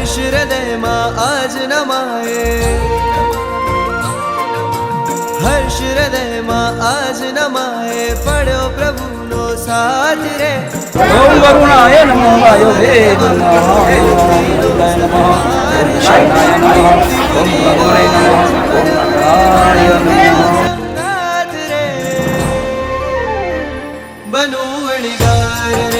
હર્ષ હૃદયમાં આજ નમાએ હર્ષ હૃદયમાં આજ નમાએ પડ્યો પ્રભુનો સાથ રે ઓમ વરુણાય નમો વાયો હે નમઃ ઓમ નમઃ ઓમ નમઃ રે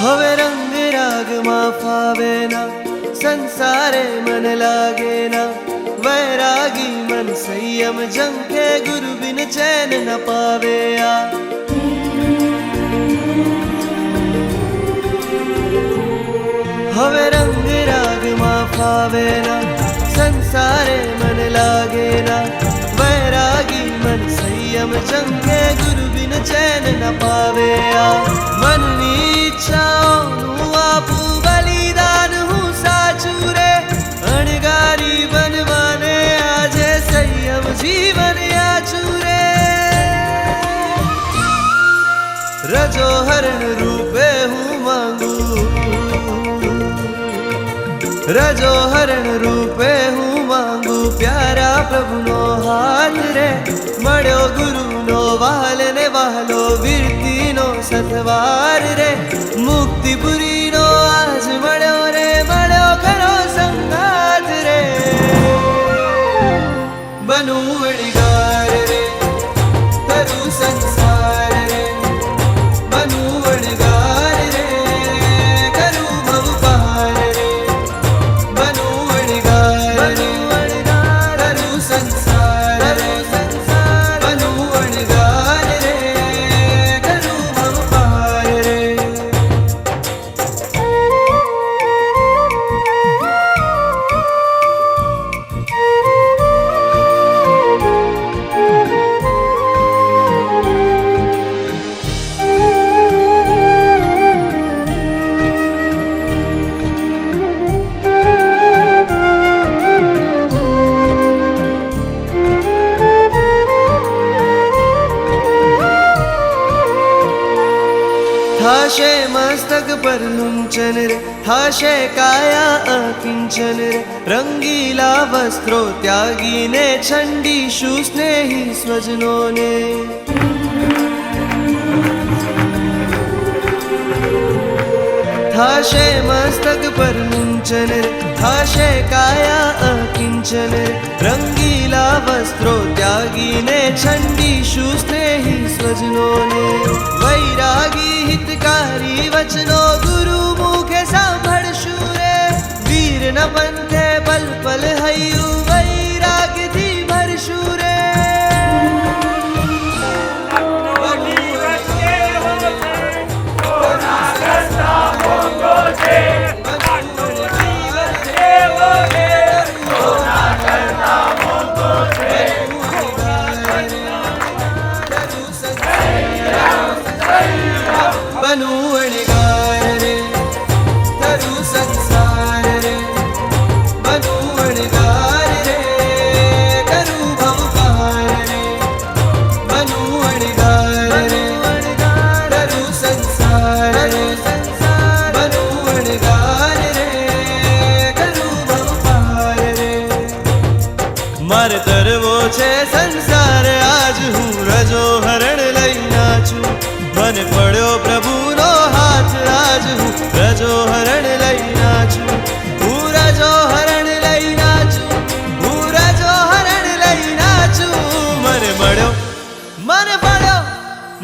હવે રંગ રાગમાં ફાવે ના સંસારે મન લાગે ના વૈરાગી મન સંયમ જંખે ગુરુ બિન ચેન ન પાવે આ હવે રંગ રાગમાં ફાવે ના સંસારે મન લાગે ના વૈરાગી મન સંયમ જંખે ગુરુ બિન ચેન ન પાવે આ મનની ઈચ્છાઓનું રજો હરણ રૂપે હું માંગુ. રજો હરણ રૂપે હું માંગુ. પ્યારા પ્રભુનો હાથ રે, મળ્યો ગુરુનો વાલ ને વાલો, વીરતીનો સથવાર રે. हाशे मस्तक पर लुञ्चन रे हाशे काया अकिञ्चन रे। रङ्गीला वस्त्रो त्यागिने चण्डी शू स्नेहि स्वजनो ने। हाशे मस्तक पर लुञ्चन रे हाशे काया चले। रंगीला वस्त्रो त्यागी त्यागीने छंडीशु स्नेही स्वजनों ने। वैरागी हितकारी वचनों قالوا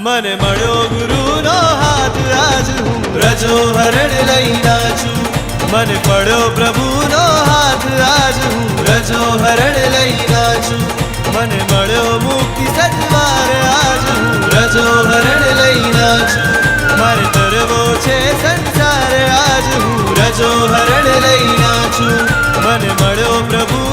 મને મળ્યો ગુરુનો હાથ, આજ હું રજો હરણ લઈ નાચું મને પડ્યો પ્રભુનો હાથ, આજ હું રજો હરણ લઈ નાચું મને મળ્યો મુક્તિ સદવાર આજ હું રજો હરણ લઈ નાચું મારે તરવો છે સંસાર, આજ હું રજો હરણ લઈ નાચું મને મળ્યો પ્રભુ